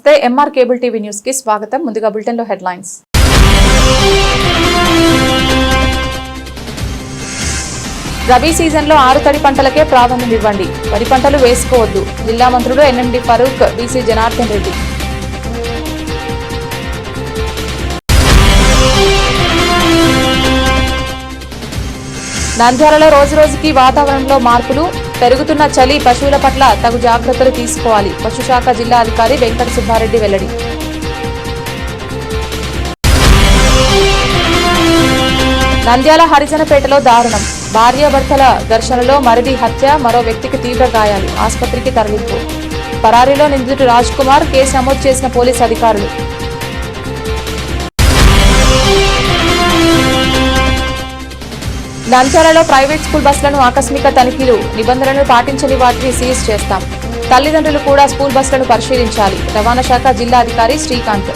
నమస్తే. MR cable TV న్యూస్కి స్వాగతం. ముందుగా బులెటిన్లో హెడ్లైన్స్. రబీ సీజన్లో ఆరు తడి పంటలకే ప్రాధాన్యం ఇవ్వండి. వరి పంటలు వేసుకోవద్దు. జిల్లా మంత్రులు ఎన్ఎండి ఫరూక్ బీసీ జనార్దన్ రెడ్డి. నంద్యాలలో రోజు రోజుకి వాతావరణంలో మార్పులు. పెరుగుతున్న చలి పశువుల పట్ల తగు జాగ్రత్తలు తీసుకోవాలి. పశుశాఖ జిల్లా అధికారి వెంకట సుబ్బారెడ్డి వెల్లడి. నంద్యాల హరిజనపేటలో దారుణం. భార్యాభర్తల ఘర్షణలో మరిది హత్య మరో వ్యక్తికి తీవ్ర గాయాలు. ఆసుపత్రికి తరలింపు. పరారీలో నిందితుడు రాజ్ కుమార్ కేసు నమోదు చేసిన పోలీసు అధికారులు. నంద్యాలలో ప్రైవేట్ స్కూల్ బస్సులను ఆకస్మిక తనిఖీలు నిబంధనలను పాటించని వాటిని సీజ్ చేస్తాం. తల్లిదండ్రులు కూడా స్కూల్ బస్సులను పరిశీలించాలి. రవాణా శాఖ జిల్లా అధికారి శ్రీకాంత్.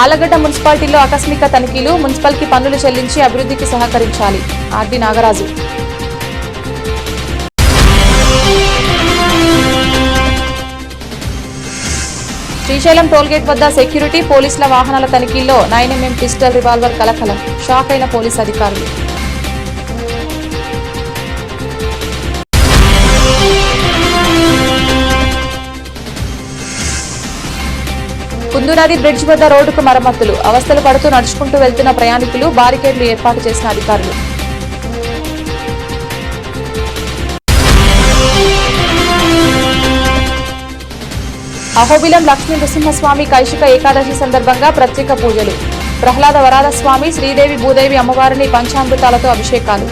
ఆలగడ్డ మున్సిపాలిటీలో ఆకస్మిక తనిఖీలు మున్సిపల్కి పన్నులు చెల్లించి అభివృద్ధికి సహకరించాలి. ఆర్డి నాగరాజు. శ్రీశైలం టోల్గేట్ వద్ద సెక్యూరిటీ పోలీసుల వాహనాల తనిఖీల్లో నైన్ ఎంఎం పిస్టల్ రివాల్వర్ కలకలం. షాక్ అయిన పోలీస్ అధికారులు. కుందునది బ్రిడ్జ్ వద్ద రోడ్డుకు మరమ్మతులు. అవస్థలు పడుతూ నడుచుకుంటూ వెళ్తున్న ప్రయాణికులు బారికేడ్లు ఏర్పాటు చేసిన అధికారులు. అహోబిలం లక్ష్మీ నృసింహస్వామి కైశిక ఏకాదశి సందర్భంగా ప్రత్యేక పూజలు. ప్రహ్లాద వరాద స్వామి శ్రీదేవి భూదేవి అమ్మవారిని పంచామృతాలతో అభిషేకాలు.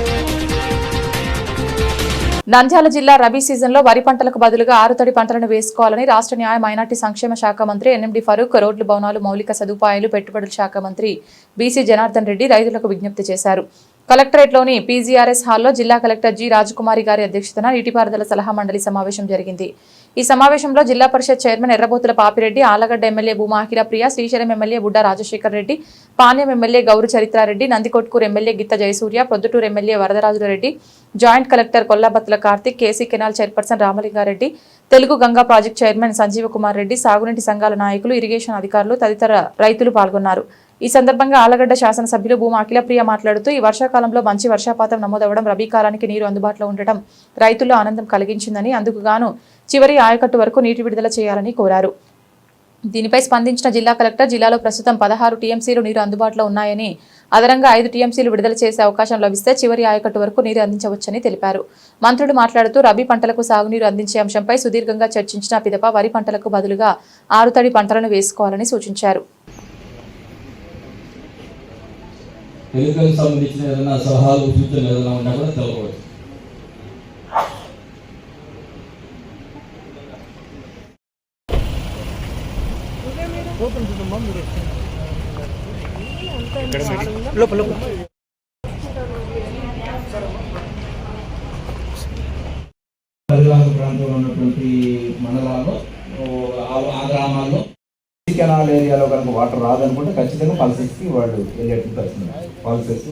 నంద్యాల జిల్లా రబీ సీజన్లో వరి పంటలకు బదులుగా ఆరుతడి పంటలను వేసుకోవాలని రాష్ట్ర న్యాయ మైనార్టీ సంక్షేమ శాఖ మంత్రి ఎన్ఎండి ఫరూక్ రోడ్లు భవనాలు మౌలిక సదుపాయాలు పెట్టుబడుల శాఖ మంత్రి బీసీ జనార్దన్ రెడ్డి రైతులకు విజ్ఞప్తి చేశారు. కలెక్టరేట్లోని పీజీఆర్ఎస్ హాల్లో జిల్లా కలెక్టర్ జి రాజకుమారి గారి అధ్యక్షతన నీటిపారుదల సలహా మండలి సమావేశం జరిగింది. ఈ సమావేశంలో జిల్లా పరిషత్ చైర్మన్ ఎర్రబోతుల పాపిరెడ్డి ఆలగడ్డ ఎమ్మెల్యే భూమాహిర ప్రియ Srisailam MLA Budda Rajasekhar Reddy Panyam MLA Gowru చరిత్రారెడ్డి Nandikotkur MLA గిత్త Jayasurya Proddatur MLA Varadarajula Reddy joint collector Kollabathula Karthik KC canal chairperson Ramalinga Reddy Telugu Ganga project chairman Sanjeeva Kumar Reddy సాగునీటి సంఘాల నాయకులు ఇరిగేషన్ అధికారులు తదితర రైతులు పాల్గొన్నారు. ఈ సందర్భంగా ఆలగడ్డ శాసనసభ్యులు భూమా అఖిలప్రియ మాట్లాడుతూ ఈ వర్షాకాలంలో మంచి వర్షపాతం నమోదవడం రబీ కాలానికి నీరు అందుబాటులో ఉండటం రైతుల్లో ఆనందం కలిగించిందని అందుకుగాను చివరి ఆయకట్టు వరకు నీటి విడుదల చేయాలని కోరారు. దీనిపై స్పందించిన జిల్లా కలెక్టర్ జిల్లాలో ప్రస్తుతం పదహారు టీఎంసీలు నీరు అందుబాటులో ఉన్నాయని అదనంగా ఐదు టీఎంసీలు విడుదల చేసే అవకాశం లభిస్తే చివరి ఆయకట్టు వరకు నీరు అందించవచ్చని తెలిపారు. మంత్రులు మాట్లాడుతూ రబీ పంటలకు సాగునీరు అందించే అంశంపై సుదీర్ఘంగా చర్చించిన పిదప వరి పంటలకు బదులుగా ఆరుతడి పంటలను వేసుకోవాలని సూచించారు. ఎలుకలకు సంబంధించిన ఏదైనా సలహాలు సూచనలు ఏదైనా ఉన్నా కూడా తెలపవచ్చు ప్రాంతంలో ఉన్నటువంటి మండలాల్లో ఆ గ్రామాల్లో కెనాల్ ఏరియాలో కనుక వాటర్ రాదనుకుంటే ఖచ్చితంగా పాలసీస్కి వాళ్ళు వెళ్ళేట్టు పరిస్థితి పాలసీస్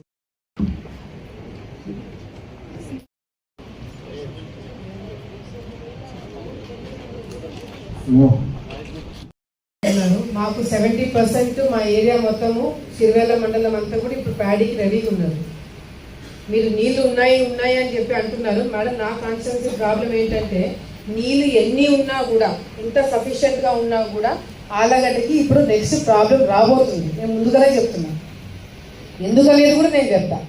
మాకు సెవెంటీ పర్సెంట్ మా ఏరియా మొత్తము సిరివేల మండలం అంతా కూడా ఇప్పుడు ప్యాడీకి రెడీగా ఉన్నారు మీరు నీళ్ళు ఉన్నాయి ఉన్నాయి అని చెప్పి అంటున్నారు. మేడం నా కాన్సెన్స్ ప్రాబ్లం ఏంటంటే నీళ్ళు ఎన్ని ఉన్నా కూడా ఎంత సఫిషియంట్గా ఉన్నా కూడా ఆలగడ్డకి ఇప్పుడు నెక్స్ట్ ప్రాబ్లం రాబోతుంది. నేను ముందుగానే చెప్తున్నా. ఎందుకనేది కూడా నేను చెప్తా.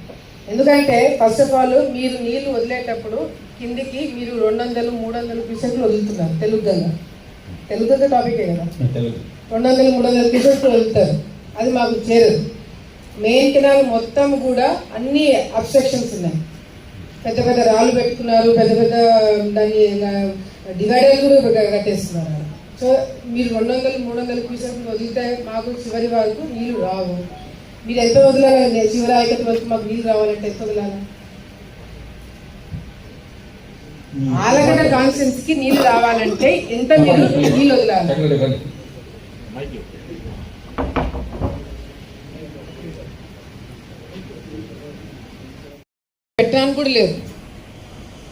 ఎందుకంటే ఫస్ట్ ఆఫ్ ఆల్ మీరు నీళ్ళు వదిలేటప్పుడు కిందికి మీరు రెండు వందలు మూడు వందలు పిసెట్లు వదులుతున్నారు తెలుగుగా తెలుగుగా టాపికే కదా? తెలుగు. రెండు వందలు మూడు వందల కిలోమీటర్లు వెళ్తారు అది మాకు చేరదు. మెయిన్ కెనాల్ మొత్తం కూడా అన్ని అబ్స్ట్రక్షన్స్ ఉన్నాయి. పెద్ద పెద్ద రాళ్ళు పెట్టుకున్నారు పెద్ద పెద్ద దాన్ని డివైడర్ కూడా కట్టేస్తున్నారు. సో మీరు రెండు వందలు మూడు వందల క్యూసెక్లు వదిలితే మాకు చివరి వరకు నీళ్ళు రావు. మీరు ఎంత వదలాలి చివరి ఆయకట్టు వరకు మాకు నీళ్ళు రావాలంటే ఎంత వదలాలి? ఆలగడ్డ కాన్స్టెన్స్కి నీళ్ళు రావాలంటే ఎంత మీరు నీళ్ళు వదలాలి? పెట్టడానికి కూడా లేదు.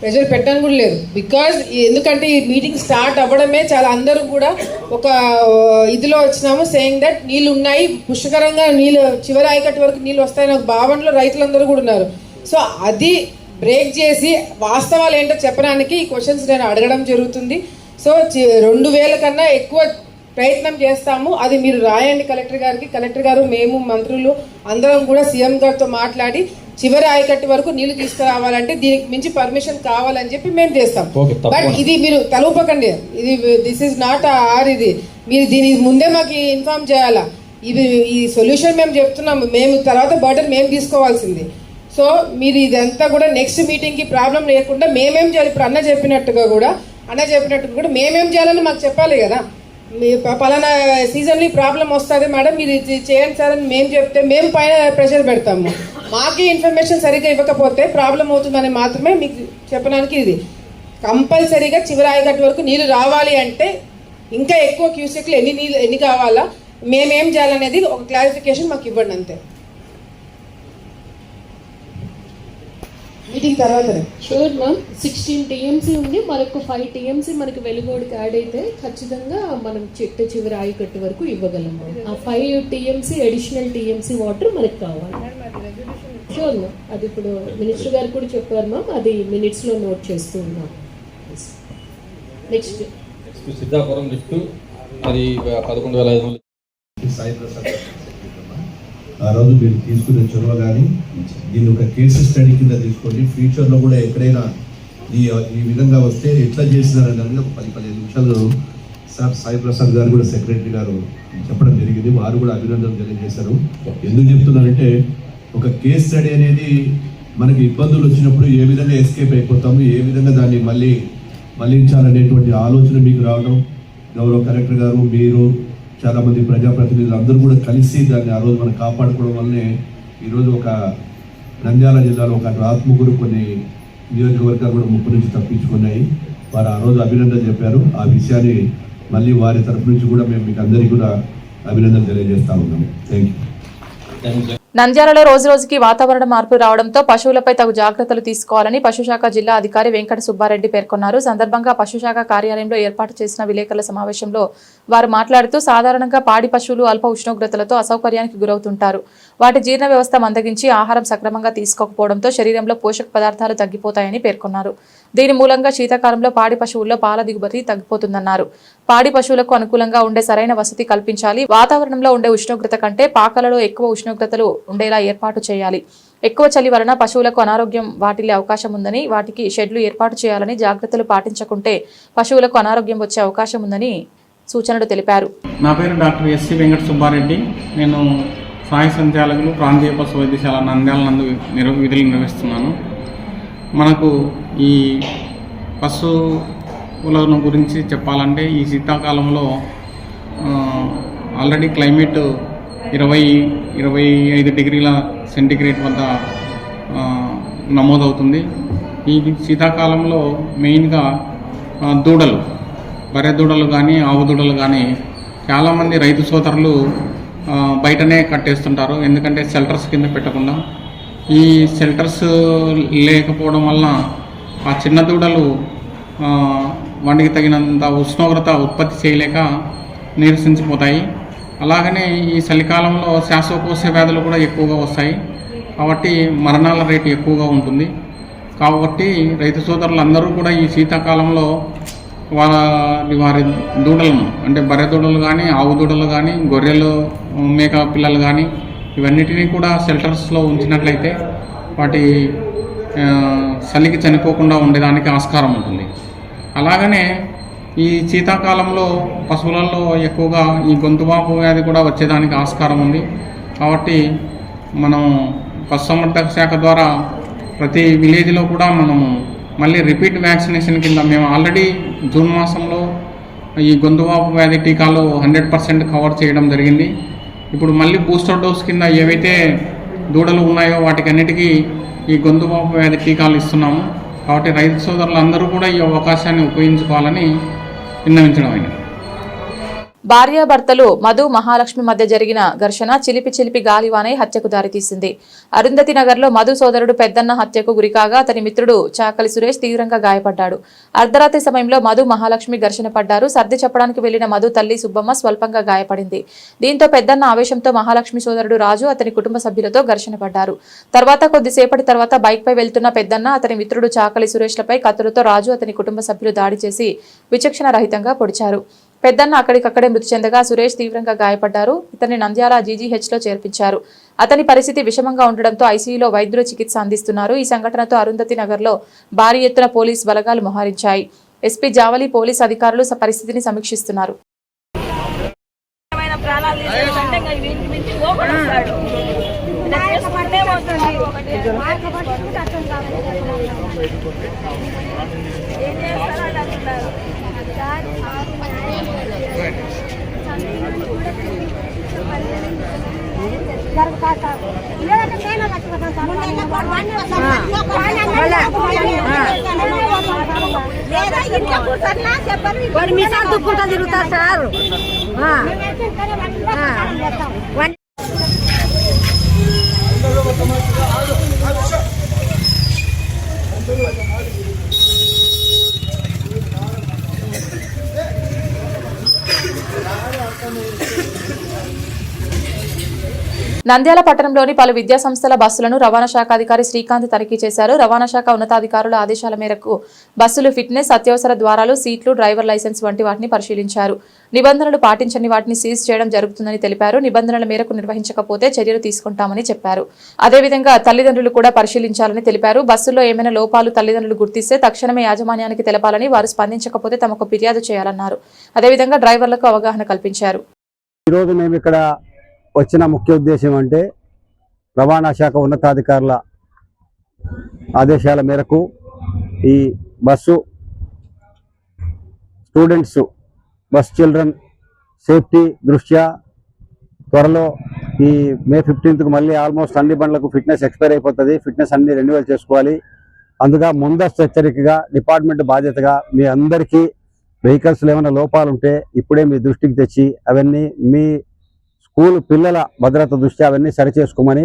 ప్రెషర్ పెట్టడం కూడా లేదు. బికాజ్ ఎందుకంటే ఈ మీటింగ్ స్టార్ట్ అవ్వడమే చాలా అందరూ కూడా ఒక ఇదిలో వచ్చినాము సేయింగ్ దట్ నీళ్ళు ఉన్నాయి పుష్కరంగా నీళ్ళు చివరి ఆయకట్టు వరకు నీళ్ళు వస్తాయని ఒక భావనలో రైతులందరూ కూడా ఉన్నారు. సో అది బ్రేక్ చేసి వాస్తవాలు ఏంటో చెప్పడానికి ఈ క్వశ్చన్స్ నేను అడగడం జరుగుతుంది. సో రెండు వేల కన్నా ఎక్కువ ప్రయత్నం చేస్తాము. అది మీరు రాయండి కలెక్టర్ గారికి. కలెక్టర్ గారు మేము మంత్రులు అందరం కూడా సీఎం గారితో మాట్లాడి చివరి ఆయకట్టు వరకు నీళ్ళు తీసుకురావాలంటే దీనికి మించి పర్మిషన్ కావాలని చెప్పి మేము చేస్తాం. బట్ ఇది మీరు తలూపకండి. ఇది దిస్ ఇస్ నాట్ ఆర్ ఇది. మీరు దీని ముందే మాకు ఇన్ఫార్మ్ చేయాలా? ఇది ఈ సొల్యూషన్ మేము చెప్తున్నాము మేము తర్వాత బర్డన్ మేము తీసుకోవాల్సింది. సో మీరు ఇదంతా కూడా నెక్స్ట్ మీటింగ్కి ప్రాబ్లం లేకుండా మేమేం చేయాలి? ఇప్పుడు అన్న చెప్పినట్టుగా కూడా అన్న చెప్పినట్టుగా కూడా మేమేం చేయాలని మాకు చెప్పాలి కదా? మీ పలానా సీజన్లో ప్రాబ్లం వస్తుంది మేడం మీరు ఇది చేయండి సార్ అని మేము చెప్తే మేము పైన ప్రెషర్ పెడతాము. మాకే ఇన్ఫర్మేషన్ సరిగ్గా ఇవ్వకపోతే ప్రాబ్లం అవుతుందని మాత్రమే మీకు చెప్పడానికి ఇది. కంపల్సరీగా చివరి ఆయకట్టు వరకు నీళ్ళు రావాలి అంటే ఇంకా ఎక్కువ క్యూసెక్లు ఎన్ని నీళ్ళు ఎన్ని కావాలా మేమేం చేయాలనేది ఒక క్లారిఫికేషన్ మాకు ఇవ్వండి అంతే. మీటింగ్ తర్వాతనే. షూర్ మ్యామ్ సిక్స్టీన్ టీఎంసీ ఉంది. మరొక ఫైవ్ టీఎంసీ మనకి వెలుగోడికి యాడ్ అయితే ఖచ్చితంగా మనం చెట్టు చివరి ఆయకట్టు వరకు ఇవ్వగలం మ్యామ్. ఆ five TMC additional TMC water మనకి కావాలి. షూర్ మ్యామ్ అది ఇప్పుడు మినిస్టర్ గారు కూడా చెప్పారు మ్యామ్ అది మినిట్స్లో నోట్ చేస్తూ ఉన్నాం. Next next Siddhapuram lift. అది పదకొండు వేల ఐదు వందలు. సాయి ప్రసాద్. ఆ రోజు మీరు తీసుకునే చొరవ కానీ దీన్ని ఒక కేసు స్టడీ కింద తీసుకోండి. ఫ్యూచర్లో కూడా ఎక్కడైనా ఈ ఈ విధంగా వస్తే ఎట్లా చేసినారని అనేది ఒక పది పదిహేను నిమిషాలు సార్ సాయి ప్రసాద్ గారు కూడా సెక్రటరీ గారు చెప్పడం జరిగింది. వారు కూడా అభినందనలు తెలియజేశారు. ఎందుకు చెప్తున్నారంటే ఒక కేస్ స్టడీ అనేది మనకి ఇబ్బందులు వచ్చినప్పుడు ఏ విధంగా ఎస్కేప్ అయిపోతాము ఏ విధంగా దాన్ని మళ్ళీ మళ్ళించాలనేటువంటి ఆలోచన మీకు రావడం. గౌరవ కలెక్టర్ గారు మీరు చాలామంది ప్రజాప్రతినిధులు అందరూ కూడా కలిసి దాన్ని ఆ రోజు మనం కాపాడుకోవడం వల్లనే ఈరోజు ఒక నంద్యాల జిల్లాలో ఒక ఆత్మగురు కొన్ని నియోజకవర్గాలు కూడా ముప్పు నుంచి తప్పించుకున్నాయి. వారు ఆ రోజు అభినందన చెప్పారు. ఆ విషయాన్ని మళ్ళీ వారి తరపు నుంచి కూడా మేము మీకు అందరికీ కూడా అభినందన తెలియజేస్తా ఉన్నాము. థ్యాంక్ యూ నంద్యాలలో రోజు రోజుకి వాతావరణ మార్పు రావడంతో పశువులపై తగు జాగ్రత్తలు తీసుకోవాలని పశుశాఖ జిల్లా అధికారి వెంకట సుబ్బారెడ్డి పేర్కొన్నారు. సందర్భంగా పశుశాఖ కార్యాలయంలో ఏర్పాటు చేసిన విలేకరుల సమావేశంలో వారు మాట్లాడుతూ సాధారణంగా పాడి పశువులు అల్ప ఉష్ణోగ్రతలతో అసౌకర్యానికి గురవుతుంటారు. వాటి జీర్ణ వ్యవస్థ మందగించి ఆహారం సక్రమంగా తీసుకోకపోవడంతో శరీరంలో పోషక పదార్థాలు తగ్గిపోతాయని పేర్కొన్నారు. దీని మూలంగా శీతాకాలంలో పాడి పశువుల్లో పాల దిగుబడి తగ్గిపోతుందన్నారు. పాడి పశువులకు అనుకూలంగా ఉండే సరైన వసతి కల్పించాలి. వాతావరణంలో ఉండే ఉష్ణోగ్రత కంటే పాకలలో ఎక్కువ ఉష్ణోగ్రతలు ఉండేలా ఏర్పాటు చేయాలి. ఎక్కువ చలి వలన పశువులకు అనారోగ్యం వాటిల్లే అవకాశం ఉందని వాటికి షెడ్లు ఏర్పాటు చేయాలని జాగ్రత్తలు పాటించకుంటే పశువులకు అనారోగ్యం వచ్చే అవకాశం ఉందని సూచనలు తెలిపారు. నా పేరు డాక్టర్ ఎస్సి వెంకట సుబ్బారెడ్డి. నేను సాయి సంచాలకులు ప్రాంతీయ పశు వైద్యశాల నంద్యాల నందు నిర్వ విధులు నిర్వహిస్తున్నాను. మనకు ఈ పశువులను గురించి చెప్పాలంటే ఈ శీతాకాలంలో ఆల్రెడీ క్లైమేట్ ఇరవై ఇరవై ఐదు డిగ్రీల సెంటిగ్రేడ్ వద్ద నమోదవుతుంది. ఈ శీతాకాలంలో మెయిన్గా దూడలు బర్రె దూడలు కానీ ఆవు దూడలు కానీ చాలామంది రైతు సోదరులు బయటనే కట్టేస్తుంటారు. ఎందుకంటే షెల్టర్స్ కింద పెట్టకుండా. ఈ షెల్టర్స్ లేకపోవడం వలన ఆ చిన్న దూడలు ఆ, వాటికి తగినంత ఉష్ణోగ్రత ఉత్పత్తి చేయలేక నీరసించిపోతాయి. అలాగనే ఈ చలికాలంలో శ్వాసకోశ వ్యాధులు కూడా ఎక్కువగా వస్తాయి. కాబట్టి మరణాల రేటు ఎక్కువగా ఉంటుంది. కాబట్టి రైతు సోదరులు అందరూ కూడా ఈ శీతాకాలంలో వారి వారి దూడలను అంటే బర్రె దూడలు కానీ ఆవు దూడలు కానీ గొర్రెలు మేక పిల్లలు కానీ ఇవన్నిటినీ కూడా షెల్టర్స్లో ఉంచినట్లయితే వాటి చలికి చనిపోకుండా ఉండేదానికి ఆస్కారం ఉంటుంది. అలాగనే ఈ శీతాకాలంలో పశువులలో ఎక్కువగా ఈ గొంతువాపు వ్యాధి కూడా వచ్చేదానికి ఆస్కారం ఉంది. కాబట్టి మనం పశుసంవర్ధక శాఖ ద్వారా ప్రతి విలేజ్లో కూడా మనము మళ్ళీ రిపీట్ వ్యాక్సినేషన్ కింద మేము ఆల్రెడీ జూన్ మాసంలో ఈ గొంతువాపు వ్యాధి టీకాలు హండ్రెడ్ పర్సెంట్ కవర్ చేయడం జరిగింది. ఇప్పుడు మళ్ళీ బూస్టర్ డోస్ కింద ఏవైతే దూడలు ఉన్నాయో వాటికన్నిటికీ ఈ గొంతువాపు వ్యాధి టీకాలు ఇస్తున్నాము. కాబట్టి రైతు సోదరులు అందరూ కూడా ఈ అవకాశాన్ని ఉపయోగించుకోవాలని విన్నవించడం అయినది భార్యాభర్తలు మధు మహాలక్ష్మి మధ్య జరిగిన ఘర్షణ చిలిపి చిలిపి గాలివానై హత్యకు దారితీసింది. అరుంధతి నగర్లో మధు సోదరుడు పెద్దన్న హత్యకు గురికాగా అతని మిత్రుడు చాకలి సురేష్ తీవ్రంగా గాయపడ్డాడు. అర్ధరాత్రి సమయంలో మధు మహాలక్ష్మి ఘర్షణ పడ్డారు. సర్ది చెప్పడానికి వెళ్ళిన మధు తల్లి సుబ్బమ్మ స్వల్పంగా గాయపడింది. దీంతో పెద్దన్న ఆవేశంతో మహాలక్ష్మి సోదరుడు రాజు అతని కుటుంబ సభ్యులతో ఘర్షణ పడ్డారు. తర్వాత కొద్దిసేపటి తర్వాత బైక్ పై వెళ్తున్న పెద్దన్న అతని మిత్రుడు చాకలి సురేష్లపై కత్తులతో రాజు అతని కుటుంబ సభ్యులు దాడి చేసి విచక్షణ రహితంగా పొడిచారు. పెద్దన్న అక్కడికక్కడే మృతి చెందగా సురేష్ తీవ్రంగా గాయపడ్డారు. ఇతన్ని నంద్యాల జీజీహెచ్లో చేర్పించారు. అతని పరిస్థితి విషమంగా ఉండడంతో ఐసీయూలో వైద్యులు చికిత్స అందిస్తున్నారు. ఈ సంఘటనతో అరుంధతి నగర్లో భారీ ఎత్తున పోలీస్ బలగాలు మోహరించాయి. ఎస్పీ జావలి పోలీస్ అధికారులు పరిస్థితిని సమీక్షిస్తున్నారు. ఏం చేస్తారో అంటున్నారు లేదా మీ సార్. దుక్కుంటా తిరుగుతారు సార్ వన్- నంద్యాల పట్టణంలోని పలు విద్యా సంస్థల బస్సులను రవాణా శాఖ అధికారి శ్రీకాంత్ తనిఖీ చేశారు. రవాణా శాఖ ఉన్నతాధికారుల ఆదేశాల మేరకు బస్సులు ఫిట్నెస్ అత్యవసర ద్వారాలు సీట్లు డ్రైవర్ లైసెన్స్ వంటి వాటిని పరిశీలించారు. నిబంధనలు పాటించని వాటిని సీజ్ చేయడం జరుగుతుందని తెలిపారు. నిబంధనల మేరకు నిర్వహించకపోతే చర్యలు తీసుకుంటామని చెప్పారు. అదేవిధంగా తల్లిదండ్రులు కూడా పరిశీలించాలని తెలిపారు. బస్సుల్లో ఏమైనా లోపాలు తల్లిదండ్రులు గుర్తిస్తే తక్షణమే యాజమాన్యానికి తెలపాలని వారు స్పందించకపోతే తమకు ఫిర్యాదు చేయాలన్నారు. అదేవిధంగా డ్రైవర్లకు అవగాహన కల్పించారు. ఈరోజు మేము ఇక్కడ వచ్చిన ముఖ్య ఉద్దేశం అంటే రవాణా శాఖ ఉన్నతాధికారుల ఆదేశాల మేరకు ఈ bus students bus children safety దృష్ట్యా త్వరలో ఈ మే ఫిఫ్టీన్త్కు మళ్ళీ ఆల్మోస్ట్ అన్ని బండ్లకు ఫిట్నెస్ ఎక్స్పైర్ అయిపోతుంది. ఫిట్నెస్ అన్ని రెన్యువల్ చేసుకోవాలి. అందుగా ముందస్తు హెచ్చరికగా డిపార్ట్మెంట్ బాధ్యతగా మీ అందరికీ వెహికల్స్లో ఏమైనా లోపాలు ఉంటే ఇప్పుడే మీ దృష్టికి తెచ్చి అవన్నీ మీ స్కూల్ పిల్లల భద్రత దృష్ట్యా అవన్నీ సరిచేసుకోమని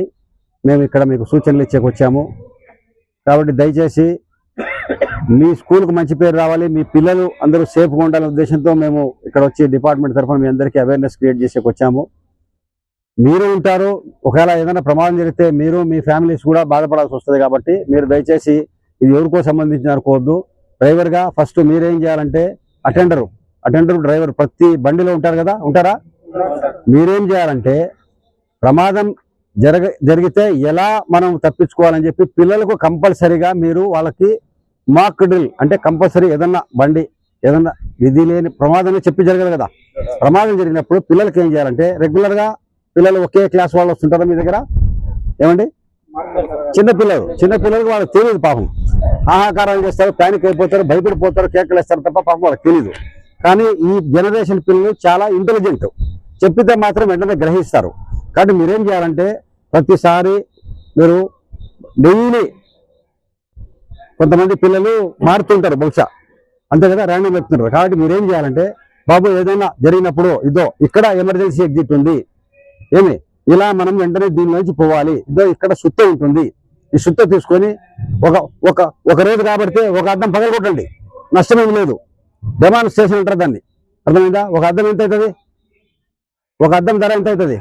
మేము ఇక్కడ మీకు సూచనలు ఇచ్చేకి వచ్చాము. కాబట్టి దయచేసి మీ స్కూల్కి మంచి పేరు రావాలి. మీ పిల్లలు అందరూ సేఫ్గా ఉండాలనే ఉద్దేశంతో మేము ఇక్కడ వచ్చి డిపార్ట్మెంట్ తరఫున మీ అందరికీ అవేర్నెస్ క్రియేట్ చేసేకి వచ్చాము. మీరు ఉంటారు. ఒకవేళ ఏదైనా ప్రమాదం జరిగితే మీరు మీ ఫ్యామిలీస్ కూడా బాధపడాల్సి వస్తుంది కాబట్టి మీరు దయచేసి ఇది ఎవరికో సంబంధించిన అనుకోవద్దు. డ్రైవర్గా ఫస్ట్ మీరేం చేయాలంటే అటెండరు అటెండర్ డ్రైవర్ ప్రతి బండిలో ఉంటారు కదా ఉంటారా? మీరేం చేయాలంటే ప్రమాదం జరగ జరిగితే ఎలా మనం తప్పించుకోవాలని చెప్పి పిల్లలకు కంపల్సరీగా మీరు వాళ్ళకి మాక్ డ్రిల్ అంటే కంపల్సరీ ఏదన్నా బండి ఏదన్నా విధి లేని ప్రమాదమే చెప్పి జరగదు కదా. ప్రమాదం జరిగినప్పుడు పిల్లలకి ఏం చేయాలంటే రెగ్యులర్గా పిల్లలు ఒకే క్లాస్ వాళ్ళు వస్తుంటారా మీ దగ్గర? ఏమండి? చిన్నపిల్లలు చిన్నపిల్లలకు వాళ్ళకి తెలియదు పాపం. ఆహాకారాలు చేస్తారు ప్యానిక్ అయిపోతారు భయపడిపోతారు కేకలు వేస్తారు తప్ప పాపం వాళ్ళకి తెలియదు కానీ ఈ జనరేషన్ పిల్లలు చాలా ఇంటెలిజెంట్ చెప్పితే మాత్రం వెంటనే గ్రహిస్తారు. కాబట్టి మీరేం చేయాలంటే ప్రతిసారి మీరు డైలీ కొంతమంది పిల్లలు మారుతుంటారు బహుశా. అంతే కదా ర్యాండమ్ చెప్తున్నారు కాబట్టి మీరేం చేయాలంటే బాబు ఏదైనా జరిగినప్పుడు ఇదో ఇక్కడ ఎమర్జెన్సీ ఎగ్జిట్ ఉంది. ఏమి? ఇలా మనం వెంటనే దీనిలోంచి పోవాలి. ఇదో ఇక్కడ సుత్త ఉంటుంది. ఈ సుత్త తీసుకొని ఒక ఒక ఒక రోజు కాబట్టి ఒక అద్దం పగలగొట్టండి. నష్టమేం లేదు. డెమాన్స్ట్రేషన్ అంటారు దాన్ని. అర్థమైందా? ఒక అద్దం ఎంత అవుతుంది? ఒక అద్దం ధర ఎంత అవుతుంది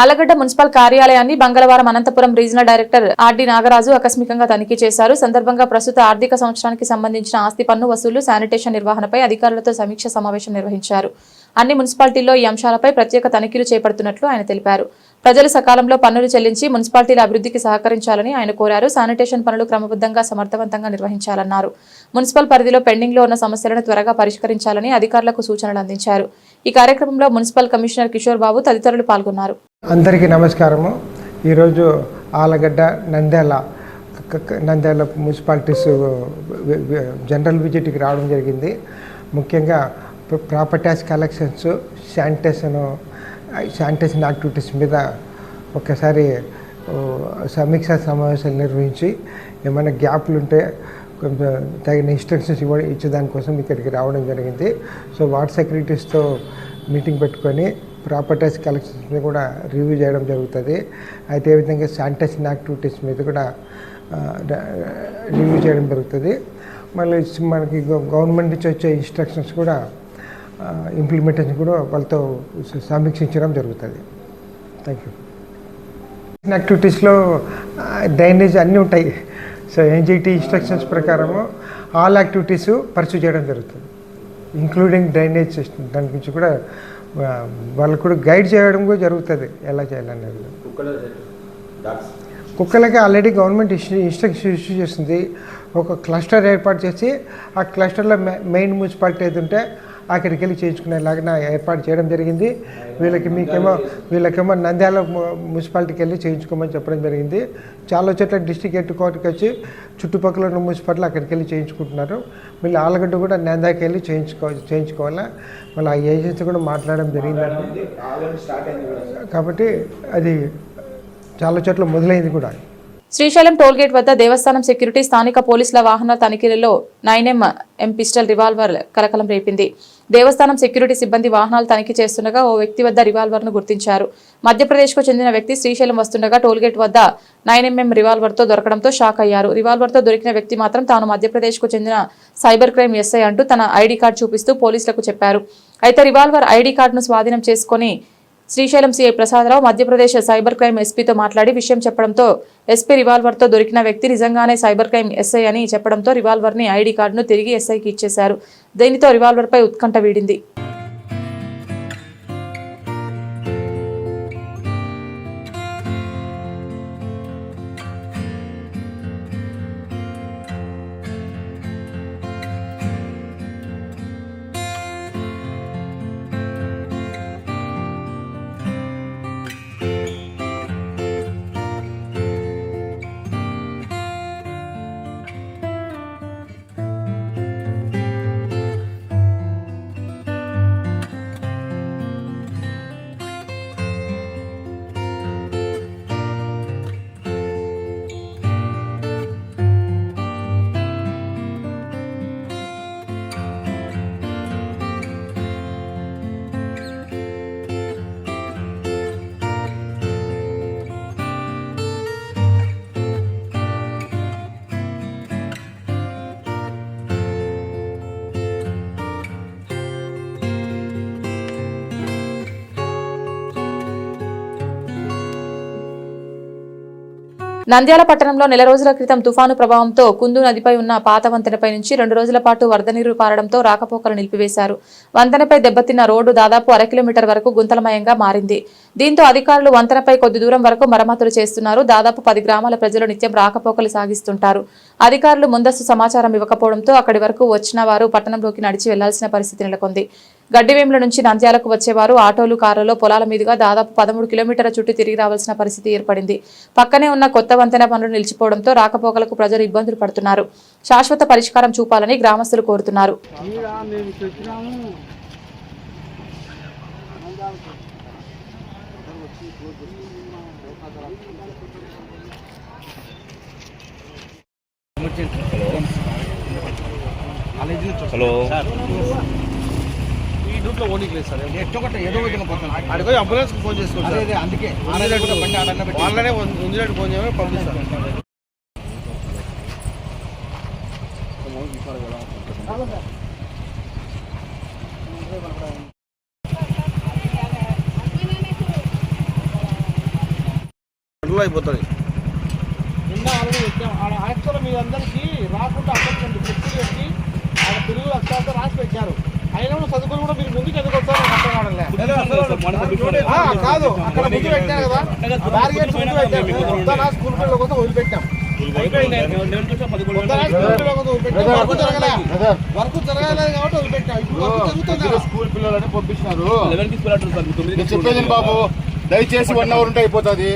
ఆలగడ్డ మున్సిపల్ కార్యాలయాన్ని మంగళవారం Anantapuram regional director RD Nagaraju ఆకస్మికంగా తనిఖీ చేశారు. సందర్భంగా ప్రస్తుత ఆర్థిక సంవత్సరానికి సంబంధించిన ఆస్తి పన్ను వసూలు శానిటేషన్ నిర్వహణపై అధికారులతో సమీక్ష సమావేశం నిర్వహించారు. అన్ని మున్సిపాలిటీల్లో ఈ అంశాలపై ప్రత్యేక తనిఖీలు చేపడుతున్నట్లు ఆయన తెలిపారు. ప్రజలు సకాలంలో పన్నులు చెల్లించి మున్సిపాలిటీల అభివృద్ధికి సహకరించాలని ఆయన కోరారు. శానిటేషన్ పనులు క్రమబద్ధంగా సమర్థవంతంగా నిర్వహించాలన్నారు. మున్సిపల్ పరిధిలో పెండింగ్లో ఉన్న సమస్యలను త్వరగా పరిష్కరించాలని అధికారులకు సూచనలు అందించారు. ఈ కార్యక్రమంలో మున్సిపల్ కమిషనర్ కిషోర్ బాబు తదితరులు పాల్గొన్నారు. అందరికీ నమస్కారము. ఈరోజు ఆలగడ్డ నంద్యాల నంద్యాల మున్సిపాలిటీస్ జనరల్ విజిట్కి రావడం జరిగింది. ముఖ్యంగా properties collections sanitation sanitation activities మీద ఒకసారి సమీక్షా సమావేశాలు నిర్వహించి ఏమైనా గ్యాప్లు ఉంటే కొంచెం తగిన ఇన్స్ట్రక్షన్స్ ఇవ్వ ఇచ్చేదానికోసం ఇక్కడికి రావడం జరిగింది. సో వార్డ్ సెక్రటరీస్తో మీటింగ్ పెట్టుకొని ప్రాపర్టీస్ కలెక్షన్స్ కూడా రివ్యూ చేయడం జరుగుతుంది. అయితే విధంగా శానిటేషన్ యాక్టివిటీస్ మీద కూడా రివ్యూ చేయడం జరుగుతుంది. మళ్ళీ మనకి గవర్నమెంట్ నుంచి వచ్చే ఇన్స్ట్రక్షన్స్ కూడా ఇంప్లిమెంటేషన్ కూడా వాళ్ళతో సమీక్షించడం జరుగుతుంది. థ్యాంక్ యూ యాక్టివిటీస్లో డ్రైనేజ్ అన్నీ ఉంటాయి. సో ఎన్జిటి ఇన్స్ట్రక్షన్స్ ప్రకారము ఆల్ యాక్టివిటీస్ పర్సూ చేయడం జరుగుతుంది. ఇంక్లూడింగ్ డ్రైనేజ్ సిస్టమ్ దాని గురించి కూడా వాళ్ళకు కూడా గైడ్ చేయడం కూడా జరుగుతుంది. ఎలా చేయాలనేది కుక్కలకి already government issue instruction issue చేస్తుంది ఒక క్లస్టర్ ఏర్పాటు చేసి ఆ క్లస్టర్లో మెయిన్ మున్సిపాలిటీ ఏది ఉంటే అక్కడికి వెళ్ళి చేయించుకునేలాగా ఏర్పాటు చేయడం జరిగింది. వీళ్ళకి మీకేమో వీళ్ళకేమో నంద్యాల మున్సిపాలిటీకి వెళ్ళి చేయించుకోమని చెప్పడం జరిగింది. చాలా చోట్ల డిస్టిక్ హెడ్ కోర్టుకి వచ్చి చుట్టుపక్కల ఉన్న మున్సిపాలిటీ అక్కడికి వెళ్ళి చేయించుకుంటున్నారు. మళ్ళీ ఆలగడ్డ కూడా నందాకి వెళ్ళి చేయించుకో చేయించుకోవాలా? మళ్ళీ ఆ ఏజెన్సీ కూడా మాట్లాడడం జరిగిందండి. కాబట్టి అది చాలా చోట్ల మొదలైంది కూడా. శ్రీశైలం టోల్గేట్ వద్ద దేవస్థానం సెక్యూరిటీ స్థానిక పోలీసుల వాహన తనిఖీలలో nine M M pistol revolver కలకలం రేపింది. దేవస్థానం సెక్యూరిటీ సిబ్బంది వాహనాలు తనిఖీ చేస్తుండగా ఓ వ్యక్తి వద్ద రివాల్వర్ను గుర్తించారు. మధ్యప్రదేశ్కు చెందిన వ్యక్తి శ్రీశైలం వస్తుండగా టోల్గేట్ వద్ద నైన్ ఎంఎం రివాల్వర్తో దొరకడంతో షాక్ అయ్యారు. రివాల్వర్తో దొరికిన వ్యక్తి మాత్రం తాను మధ్యప్రదేశ్కు చెందిన సైబర్ క్రైమ్ ఎస్ఐ అంటూ తన ఐడి కార్డు చూపిస్తూ పోలీసులకు చెప్పారు. అయితే రివాల్వర్ ఐడి కార్డును స్వాధీనం చేసుకుని Srisailam CI Prasada Rao Madhya Pradesh cyber crime ఎస్పీతో మాట్లాడి విషయం చెప్పడంతో ఎస్పీ రివాల్వర్తో దొరికిన వ్యక్తి నిజంగానే సైబర్ క్రైమ్ ఎస్ఐ అని చెప్పడంతో రివాల్వర్ని ఐడి కార్డును తిరిగి ఎస్ఐకి ఇచ్చేశారు. దీనితో రివాల్వర్పై ఉత్కంఠ వీడింది. నంద్యాల పట్టణంలో నెల రోజుల క్రితం తుఫాను ప్రభావంతో కుందు నదిపై ఉన్న పాత వంతెనపై నుంచి రెండు రోజుల పాటు వరద నీరు పారడంతో రాకపోకలు నిలిపివేశారు. వంతెనపై దెబ్బతిన్న రోడ్డు దాదాపు అర కిలోమీటర్ వరకు గుంతలమయంగా మారింది. దీంతో అధికారులు వంతెనపై కొద్ది దూరం వరకు మరమ్మతులు చేస్తున్నారు. దాదాపు పది గ్రామాల ప్రజలు నిత్యం రాకపోకలు సాగిస్తుంటారు. అధికారులు ముందస్తు సమాచారం ఇవ్వకపోవడంతో అక్కడి వరకు వచ్చిన వారు పట్టణంలోకి నడిచి వెళ్ళాల్సిన పరిస్థితి నెలకొంది. గడ్డివేముల నుంచి నంద్యాలకు వచ్చేవారు. ఆటోలు కారులో పొలాల మీదుగా దాదాపు పదమూడు కిలోమీటర్ల చుట్టూ తిరిగి రావాల్సిన పరిస్థితి ఏర్పడింది. పక్కనే ఉన్న కొత్త వంతెన పనులు నిలిచిపోవడంతో రాకపోకలకు ప్రజలు ఇబ్బందులు పడుతున్నారు. శాశ్వత పరిష్కారం చూపాలని గ్రామస్తులు కోరుతున్నారు. అడిగి అంబులెన్స్ ఫోన్ చేసుకోవచ్చు అందుకే. వాళ్ళనే ఉంచినట్టు ఫోన్ చేయమని పంపిస్తారు అయిపోతుంది? నిన్న ఆల్రెడీ పెట్టాం ఆడ యాక్చువల్ మీ అందరికీ రాకుండా అక్కడ ఫ్లెక్సీ పెట్టి ఆడ తెలుగు అక్షరాలతో రాసి పెట్టారు. అయినా కూడా చదువుకుని కూడా మీరు ముందుకు ఎందుకు అర్థం కాదు. అక్కడ ముందు పెట్టారు కదా. బ్యారిగేట్స్ ముందు స్కూల్ పిల్లల కోసం వదిలిపెట్టాం. వర్క్ జరగలే. వర్క్ జరగలేదు కాబట్టి వదిలిపెట్టాం. ఇప్పుడు స్కూల్ పిల్లలని పంపించినారు. చెప్పేది బాబు. దయచేసి వన్ అవర్ ఉంటే అయిపోతుంది.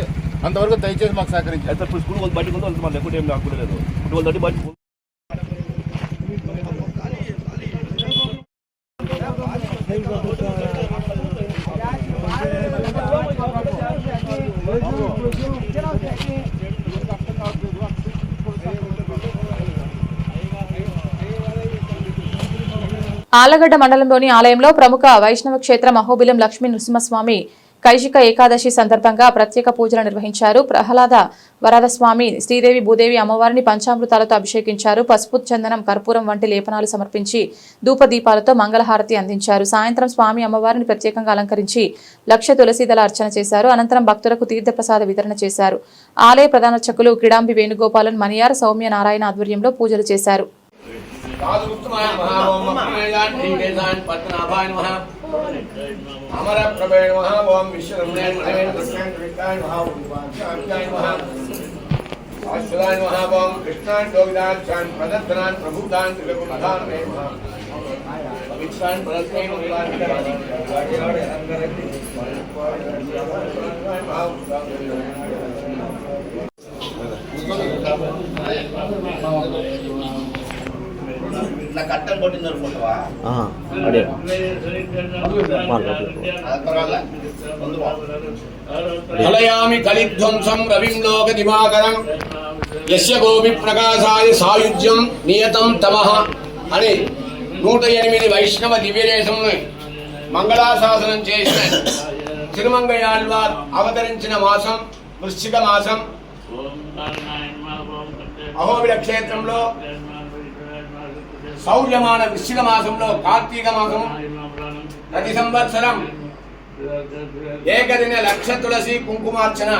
అంతవరకు దయచేసి మాకు సహకరించారు స్కూల్ బయటకు లేకుంటే ఏం లేకుండా లేదు. ఆలగడ్డ మండలంలోని ఆలయంలో ప్రముఖ వైష్ణవ క్షేత్ర మహోబిలం లక్ష్మీ నృసింహస్వామి కైశిక ఏకాదశి సందర్భంగా ప్రత్యేక పూజలు నిర్వహించారు. ప్రహ్లాద వరదస్వామి శ్రీదేవి భూదేవి అమ్మవారిని పంచామృతాలతో అభిషేకించారు. పసుపు చందనం కర్పూరం వంటి లేపనాలు సమర్పించి ధూపదీపాలతో మంగళహారతి అందించారు. సాయంత్రం స్వామి అమ్మవారిని ప్రత్యేకంగా అలంకరించి లక్ష తులసీదళ అర్చన చేశారు. అనంతరం భక్తులకు తీర్థప్రసాద వితరణ చేశారు. ఆలయ ప్రధానర్చకులు కిడాంబి వేణుగోపాలన్ మణియార్ సౌమ్య నారాయణ ఆధ్వర్యంలో పూజలు చేశారు. अमर प्रभे नमः ओम विश्वरमणे नमः कृष्णाय कृष्णाय नमः ओम शांताय नमः आश्वलाय नमः ओम कृष्णाय गोविदान चान प्रदत्तनान प्रभुदान त्रिलोकनाथान मे नमः पवित्रान प्रदत्तनान गोविदान राजेवाड़े अंगरति भाव అనుకుంటావా? కలయామి కలిధ్వంసం రవిం లోక దివాకరం యస్య గోపి ప్రకాశాయ సాయుధ్యం నియతం తమః అని నూట ఎనిమిది వైష్ణవ దివ్యదేశంని మంగళాశాసనం చేసిన తిరుమంగయాళ్వార్ అవతరించిన మాసం వృశ్చిక మాసం. అహోబిల క్షేత్రంలో సౌర్యమాన వృశ్చిక మాసంలో కార్తీక మాసం ప్రతి సంవత్సరం ఏకదిన లక్ష తులసి కుంకుమార్చన.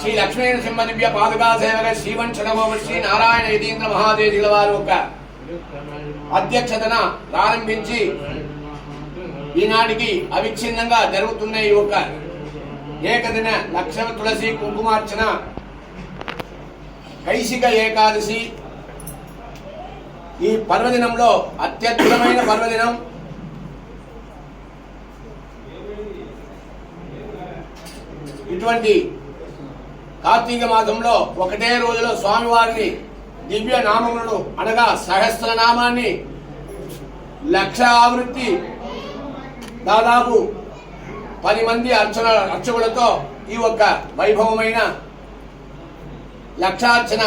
శ్రీ లక్ష్మీ నరసింహ దివ్య పాదుకా సేవక శ్రీవన్ చదగోపతి శ్రీ నారాయణ యతీంద్ర మహాదేవుల వారి యొక్క అధ్యక్షతన ప్రారంభించి ఈనాటికి అవిచ్ఛిన్నంగా జరుగుతున్న ఈ యొక్క ఏకదిన లక్ష తులసి కుంకుమార్చన. కైశిక ఏకాదశి ఈ పర్వదినంలో అత్యద్భుతమైన పర్వదినం. ఇటువంటి కార్తీక మాసంలో ఒకటే రోజులో స్వామివారిని దివ్య నామములను అనగా సహస్రనామాన్ని లక్ష ఆవృత్తి దాదాపు పది మంది అర్చన అర్చకులతో ఈ ఒక్క వైభవమైన లక్షార్చన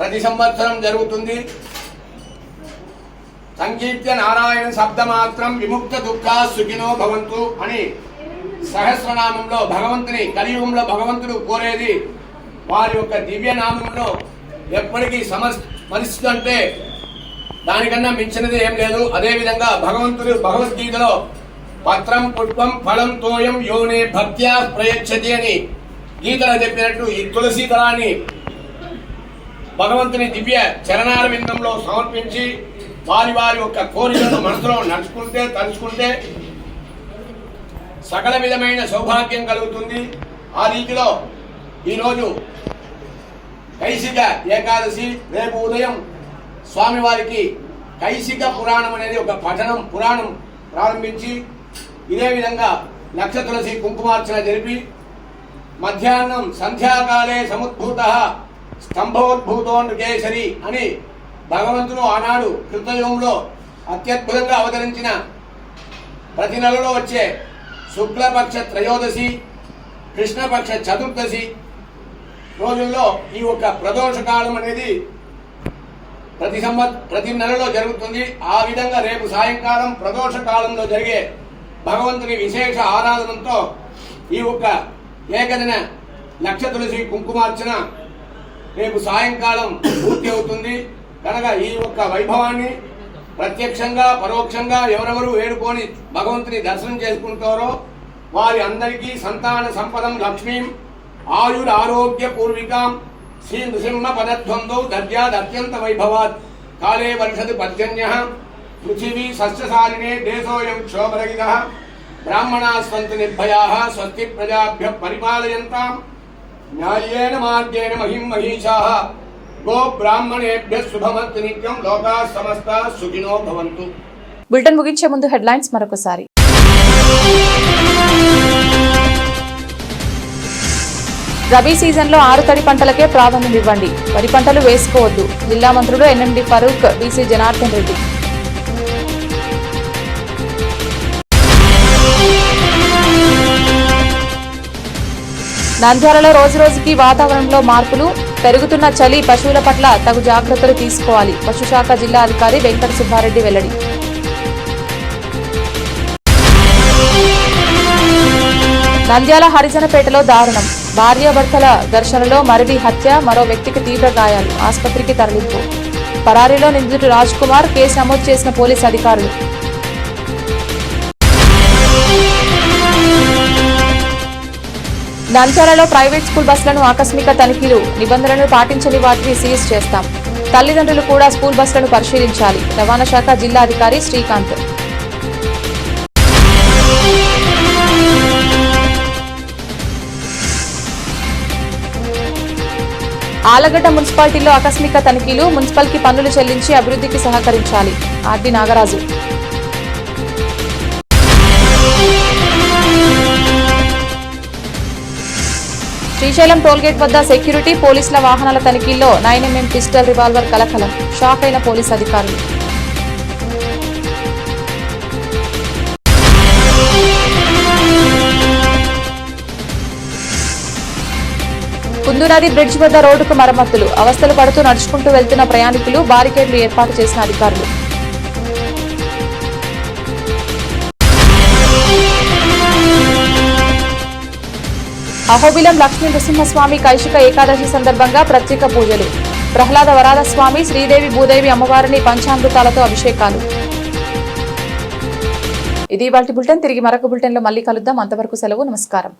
ప్రతి సంవత్సరం జరుగుతుంది. సంకీర్త్య నారాయణ శబ్దమాత్రం విముక్త దుఃఖ సుఖినో భవంతు అని సహస్రనామంలో భగవంతుని కలియుగంలో భగవంతుడు కోరేది వారి యొక్క దివ్య నామంలో ఎప్పటికీ అంటే దానికన్నా మించినది ఏం లేదు. అదేవిధంగా భగవంతుడు భగవద్గీతలో పత్రం పుష్పం ఫలం తోయం యోనే భక్త్యా ప్రయచ్చతి అని గీతలో చెప్పినట్టు ఈ తులసీ దళాన్ని భగవంతుని దివ్య చరణాల విందంలో సమర్పించి వారి వారి యొక్క కోరికలను మనసులో నడుచుకుంటే తలుచుకుంటే సకల విధమైన సౌభాగ్యం కలుగుతుంది. ఆ రీతిలో ఈరోజు కైసిక ఏకాదశి రేపు ఉదయం స్వామివారికి కైసిక పురాణం అనేది ఒక పఠనం పురాణం ప్రారంభించి ఇదే విధంగా లక్ష తులసి కుంకుమార్చన జరిపి మధ్యాహ్నం సంధ్యాకాలే సముద్భూత స్తంభోద్భూతో నృకేశరి అని భగవంతుడు ఆనాడు కృతయుగంలో అత్యద్భుతంగా అవతరించిన ప్రతి నెలలో వచ్చే శుక్లపక్ష త్రయోదశి కృష్ణపక్ష చతుర్దశి రోజుల్లో ఈ యొక్క ప్రదోష కాలం అనేది ప్రతి సంవత్ ప్రతి నెలలో జరుగుతుంది. ఆ విధంగా రేపు సాయంకాలం ప్రదోష కాలంలో జరిగే భగవంతుని విశేష ఆరాధనతో ఈ ఒక్క ఏకదిన లక్ష తులసి కుంకుమార్చన రేపు సాయంకాలం పూర్తి అవుతుంది. కనుక ఈ యొక్క వైభవాన్ని ప్రత్యక్షంగా పరోక్షంగా ఎవరెవరు వేడుకొని భగవంతుని దర్శనం చేసుకుంటారో వారి అందరికీ సంతాన సంపదం లక్ష్మీం. ఆయుర్ ఆరోగ్య పూర్వికాం. శ్రీ నృసింహ పదద్వందౌ దర్యాద్ అత్యంత వైభవాత్. కాలే వర్షది పర్జన్య పృథివీ సస్యశాలినే దేశోయం క్షోభరహిత. బ్రాహ్మణా స్వంత నిర్భయా. స్వస్తి ప్రజాభ్య పరిపాలయంతాం. న్యాయేన మార్గేణ మహిం మహిషా గో బ్రాహ్మణేభ్య శుభమస్తు నిత్యం లోకా సమస్త సుఖినో భవంతు బులెటిన్ ముగించే ముందు హెడ్లైన్స్ మరొకసారి. రబీ సీజన్లో ఆరు తడి పంటలకే ప్రాధాన్యం ఇవ్వండి. వరి పంటలు వేసుకోవద్దు. జిల్లా మంత్రులు ఎన్ఎండి ఫరూక్ బీసీ జనార్దన్ రెడ్డి. నంద్యాలలో రోజురోజుకి వాతావరణంలో మార్పులు పెరుగుతున్న చలి పశువుల పట్ల తగు జాగ్రత్తలు తీసుకోవాలి. పశుశాఖ జిల్లా అధికారి వెంకట సుబ్బారెడ్డి వెల్లడి. నంద్యాల హరిజనపేటలో దారుణం. భార్యాభర్తల ఘర్షణలో మరిది హత్య మరో వ్యక్తికి తీవ్ర గాయాలు. ఆసుపత్రికి తరలింపు. పరారీలో నిందితుడు రాజ్ కుమార్ కేసు నమోదు చేసిన పోలీసు అధికారులు. నంద్యాలలో ప్రైవేట్ స్కూల్ బస్సులను ఆకస్మిక తనిఖీలు నిబంధనలు పాటించని వాటిని సీజ్ చేస్తాం. తల్లిదండ్రులు కూడా స్కూల్ బస్సులను పరిశీలించాలి. రవాణా శాఖ జిల్లా అధికారి శ్రీకాంత్. ఆలగడ్డ మున్సిపాలిటీలో ఆకస్మిక తనిఖీలు మున్సిపల్కి పన్నులు చెల్లించి అభివృద్ధికి సహకరించాలి. ఆర్డి నాగరాజు. శ్రీశైలం టోల్గేట్ వద్ద సెక్యూరిటీ పోలీసుల వాహనాల తనిఖీల్లో నైన్ ఎంఎం పిస్టల్ రివాల్వర్ కలకలం. షాక్ అయిన పోలీస్ అధికారులు. కుందునది బ్రిడ్జ్ వద్ద రోడ్డుకు మరమ్మతులు. అవస్థలు పడుతూ నడుచుకుంటూ వెళ్తున్న ప్రయాణికులు బారికేడ్లు ఏర్పాటు చేసిన అధికారులు. అహోబిలం లక్ష్మీ నృసింహస్వామి కైశిక ఏకాదశి సందర్భంగా ప్రత్యేక పూజలు. ప్రహ్లాద వరాలస్వామి శ్రీదేవి భూదేవి అమ్మవారిని పంచామృతాలతో అభిషేకాలు. ఇది వాటి బులెటిన్. తిరిగి మరొక బులెటిన్లో మళ్ళీ కలుద్దాం. అంతవరకు సెలవు. నమస్కారం.